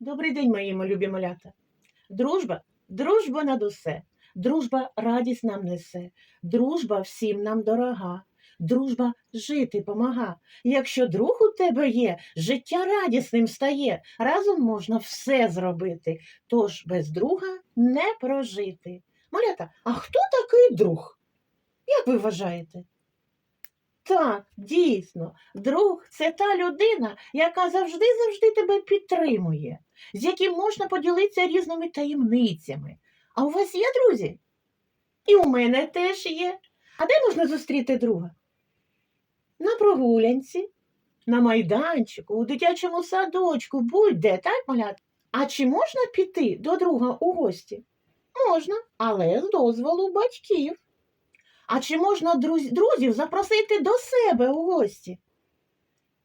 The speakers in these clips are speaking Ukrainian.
Добрий день, мої любі малята. Дружба, дружба над усе. Дружба радість нам несе. Дружба всім нам дорога. Дружба жити помага. Якщо друг у тебе є, життя радісним стає. Разом можна все зробити. Тож без друга не прожити. Малята, а хто такий друг? Як ви вважаєте? Так, дійсно, друг це та людина, яка завжди-завжди тебе підтримує, з яким можна поділитися різними таємницями. А у вас є друзі? І у мене теж є. А де можна зустріти друга? На прогулянці, на майданчику, у дитячому садочку, будь-де, так, малят? А чи можна піти до друга у гості? Можна, але з дозволу батьків. А чи можна друз- друзів запросити до себе у гості?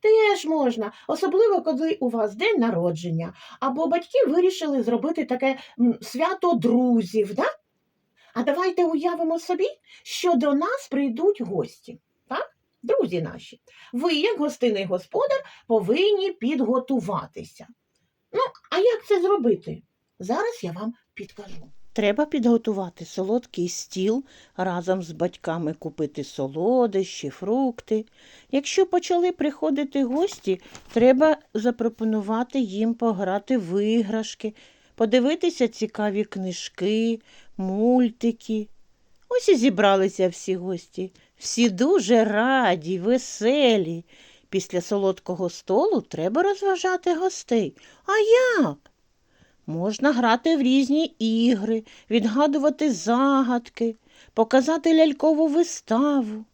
Теж можна, особливо коли у вас день народження, або батьки вирішили зробити таке свято друзів, да? А давайте уявимо собі, що до нас прийдуть гості, так? Друзі наші. Ви, як гостинний господар, повинні підготуватися. Ну, а як це зробити? Зараз я вам підкажу. Треба підготувати солодкий стіл, разом з батьками купити солодощі, фрукти. Якщо почали приходити гості, треба запропонувати їм пограти в іграшки, подивитися цікаві книжки, мультики. Ось і зібралися всі гості. Всі дуже раді, веселі. Після солодкого столу треба розважати гостей. А як? Можна грати в різні ігри, відгадувати загадки, показати лялькову виставу.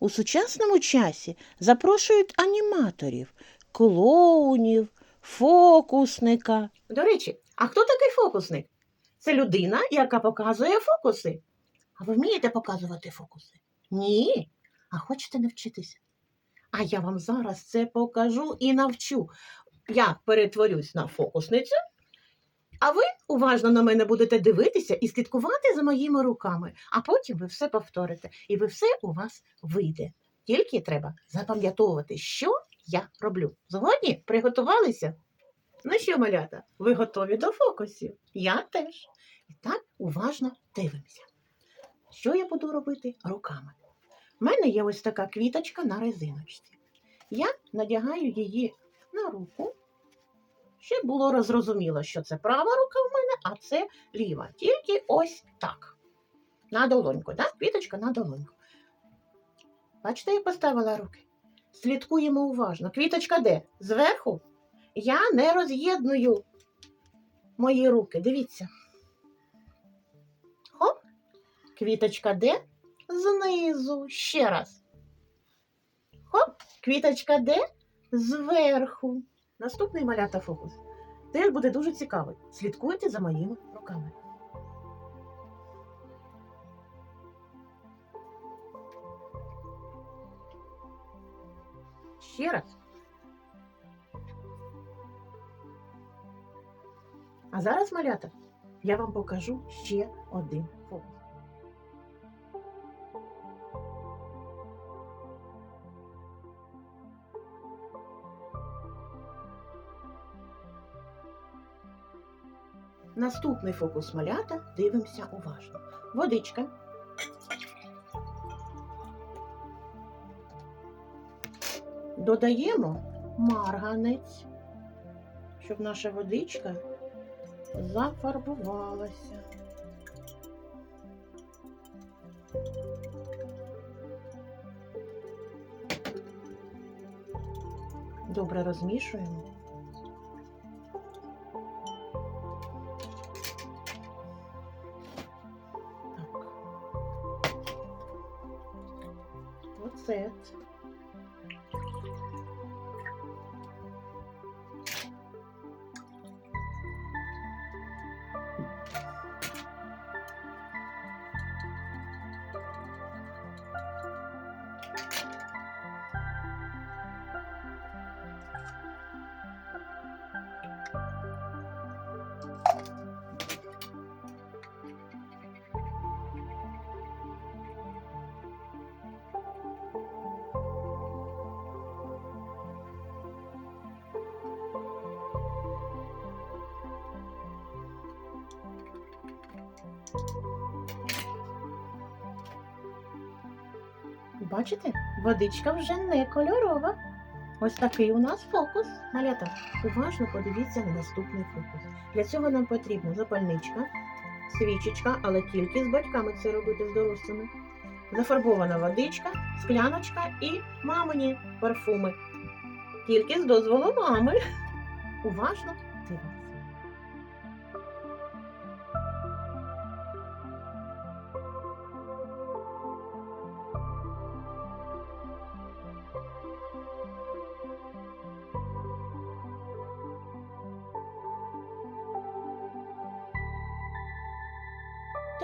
У сучасному часі запрошують аніматорів, клоунів, фокусника. До речі, а хто такий фокусник? Це людина, яка показує фокуси. А ви вмієте показувати фокуси? Ні. А хочете навчитися? А я вам зараз це покажу і навчу. Я перетворюсь на фокусницю, а ви уважно на мене будете дивитися і слідкувати за моїми руками, а потім ви все повторите, і ви все у вас вийде. Тільки треба запам'ятовувати, що я роблю. Згодні? Приготувалися? Ну що, малята, ви готові до фокусів? Я теж. І так уважно дивимося. Що я буду робити руками? У мене є ось така квіточка на резиночці. Я надягаю її на руку щоб було зрозуміло, що це права рука в мене, а це ліва. Тільки ось так. На долоньку, так? Квіточка на долоньку. Бачите, я поставила руки. Слідкуємо уважно. Квіточка де? Зверху? Я не роз'єдную мої руки. Дивіться. Хоп. Квіточка де? Знизу. Ще раз. Хоп. Квіточка де? Зверху. Наступний малята фокус теж буде дуже цікавий. Слідкуйте за моїми руками. Ще раз. А зараз, малята, я вам покажу ще один фокус. Наступний фокус малята дивимося уважно. Водичка. Додаємо марганець, щоб наша водичка зафарбувалася. Добре розмішуємо. it. Бачите, водичка вже не кольорова. Ось такий у нас фокус. Малята, уважно подивіться на наступний фокус. Для цього нам потрібна запальничка, свічечка, але тільки з батьками це робити з дорослими. Зафарбована водичка, скляночка і мамині парфуми. Тільки з дозволу мами. Уважно дивимося.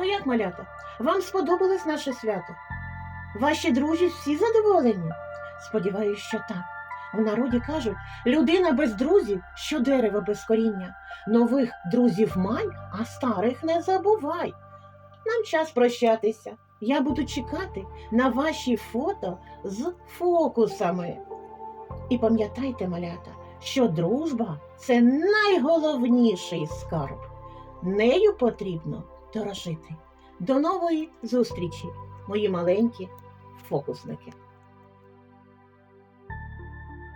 То як, малята, вам сподобалось наше свято? Ваші друзі всі задоволені? Сподіваюсь, що так. В народі кажуть, людина без друзів, що дерево без коріння. Нових друзів май, а старих не забувай. Нам час прощатися. Я буду чекати на ваші фото з фокусами. І пам'ятайте, малята, що дружба це найголовніший скарб. Нею потрібно дорожити. До нової зустрічі, мої маленькі фокусники.